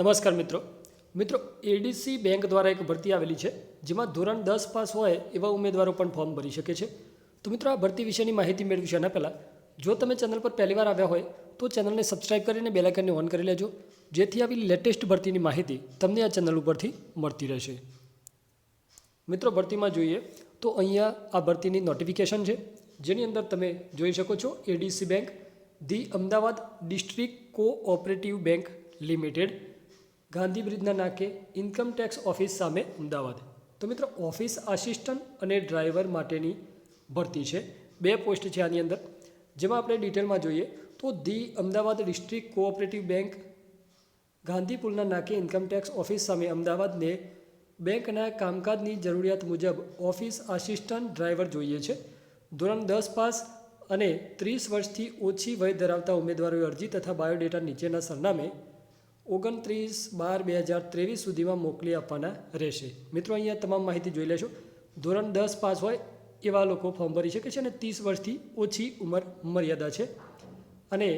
નમસ્કાર મિત્રો. મિત્રો એડીસી બેંક દ્વારા એક ભરતી આવેલી છે, જેમાં ધોરણ દસ પાસ હોય એવા ઉમેદવારો પણ ફોર્મ ભરી શકે છે. તો મિત્રો, આ ભરતી વિશેની માહિતી મેળવીશું એના પહેલાં. જો તમે ચેનલ પર પહેલીવાર આવ્યા હોય, તો ચેનલને સબસ્ક્રાઈબ કરીને બેલાઇકનને ઓન કરી લેજો. જેથી આવી લેટેસ્ટ ભરતીની માહિતી તમને આ ચેનલ ઉપરથી મળતી રહેશે. મિત્રો, ભરતીમાં જોઈએ તો અહીંયા આ ભરતીની નોટિફિકેશન છે, જેની અંદર તમે જોઈ શકો છો ADC bank the Ahmedabad district cooperative bank limited. Gandhi બ્રિજના નાકે ઇન્કમ ટેક્સ ઓફિસ સામે અમદાવાદ. તો મિત્રો ઓફિસ આસિસ્ટન્ટ અને ડ્રાઈવર માટેની ભરતી છે. બે પોસ્ટ છે આની અંદર. જેમાં આપણે ડિટેલમાં જોઈએ તો the Ahmedabad district cooperative bank ગાંધીપુરના નાકે ઇન્કમ ટેક્સ ઓફિસ સામે અમદાવાદને બેંકના કામકાજની જરૂરિયાત મુજબ ઓફિસ આસિસ્ટન્ટ ડ્રાઈવર જોઈએ છે. ધોરણ દસ પાસ અને ત્રીસ વર્ષથી ઓછી વય ધરાવતા ઉમેદવારોએ અરજી તથા બાયોડેટા નીચેના સરનામે ઓગણત્રીસ બાર બે હજાર ત્રેવીસ સુધીમાં મોકલી આપવાના રહેશે. મિત્રો, અહીંયા તમામ માહિતી જોઈ લેશો. ધોરણ દસ પાસ હોય એવા લોકો ફોર્મ ભરી શકે છે અને ત્રીસ વર્ષથી ઓછી ઉંમર મર્યાદા છે. અને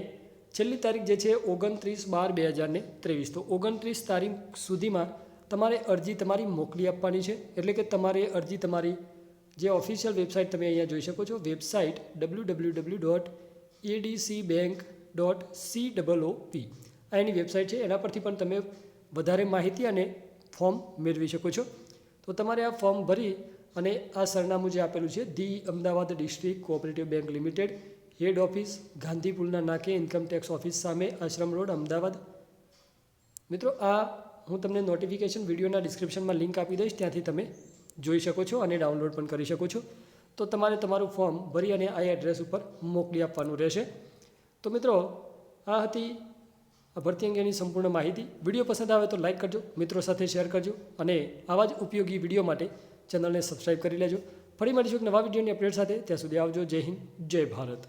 છેલ્લી તારીખ જે છે ઓગણત્રીસ બાર બે હજારને ત્રેવીસ. તો ઓગણત્રીસ તારીખ સુધીમાં તમારે અરજી તમારી મોકલી આપવાની છે. એટલે કે તમારે અરજી તમારી જે ઓફિશિયલ વેબસાઇટ તમે અહીંયા જોઈ શકો છો website W W W dot ADC bank dot C double O P આ એની વેબસાઇટ છે. એના પરથી પણ તમે વધારે માહિતી અને ફોર્મ મેળવી શકો છો. તો તમારે આ ફોર્મ ભરી અને આ સરનામું જે આપેલું છે, the Ahmedabad district cooperative bank limited, head office, ગાંધીપુરના નાકે ઇન્કમ ટેક્સ ઓફિસ સામે, આશ્રમ રોડ, અમદાવાદ. મિત્રો, આ હું તમને નોટિફિકેશન વિડીયોના ડિસ્ક્રિપ્શનમાં લિંક આપી દઈશ. ત્યાંથી તમે જોઈ શકો છો અને ડાઉનલોડ પણ કરી શકો છો. તો તમારે તમારું ફોર્મ ભરી અને આ એડ્રેસ ઉપર મોકલી આપવાનું રહેશે. તો મિત્રો, આ હતી આ ભરતી અંગેની સંપૂર્ણ માહિતી. વીડિયો પસંદ આવે તો લાઇક કરજો, મિત્રો સાથે શેર કરજો અને આવા જ ઉપયોગી વીડિયો માટે ચેનલને સબસ્ક્રાઈબ કરી લેજો. ફરી મળીશું એક નવા વિડીયોની અપડેટ સાથે. ત્યાં સુધી આવજો. જય હિન્દ, જય ભારત.